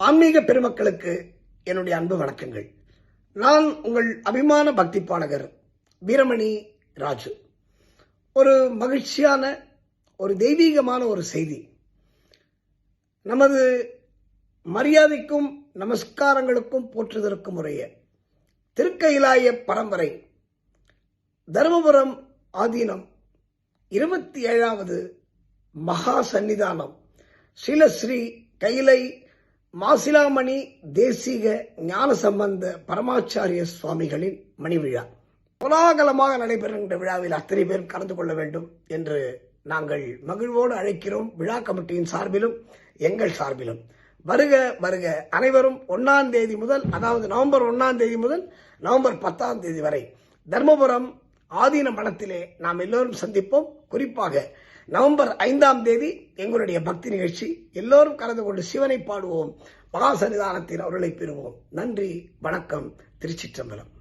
ஆன்மீக பெருமக்களுக்கு என்னுடைய அன்பு வணக்கங்கள். நான் உங்கள் அபிமான பக்தி பாடகர் வீரமணி ராஜு. ஒரு மகிழ்ச்சியான ஒரு தெய்வீகமான ஒரு செய்தி. நமது மரியாதைக்கும் நமஸ்காரங்களுக்கும் போற்றுதற்கும் உரிய திருக்கயிலாய பரம்பரை தருமபுரம் ஆதீனம் இருபத்தி ஏழாவது மகா சந்நிதானம் ஸ்ரீலஸ்ரீ கைலை மாசிலாமணி தேசிக ஞான சம்பந்த பரமாச்சாரிய சுவாமிகளின் மணி விழா கோலாகலமாக நடைபெறுகின்ற விழாவில் அத்தனை பேர் கலந்து கொள்ள வேண்டும் என்று நாங்கள் மகிழ்வோடு அழைக்கிறோம் விழா கமிட்டியின் சார்பிலும் எங்கள் சார்பிலும். வருக வருக. அனைவரும் ஒன்னாம் தேதி முதல் அதாவது நவம்பர் ஒன்னாம் தேதி முதல் நவம்பர் பத்தாம் தேதி வரை தர்மபுரம் ஆதீன மடத்திலே நாம் எல்லோரும் சந்திப்போம். குறிப்பாக நவம்பர் ஐந்தாம் தேதி எங்களுடைய பக்தி நிகழ்ச்சி. எல்லோரும் கலந்து கொண்டு சிவனை பாடுவோம். மகாசன்னிதானத்தில் அவர்களை பெறுவோம். நன்றி வணக்கம். திருச்சிற்றம்பலம்.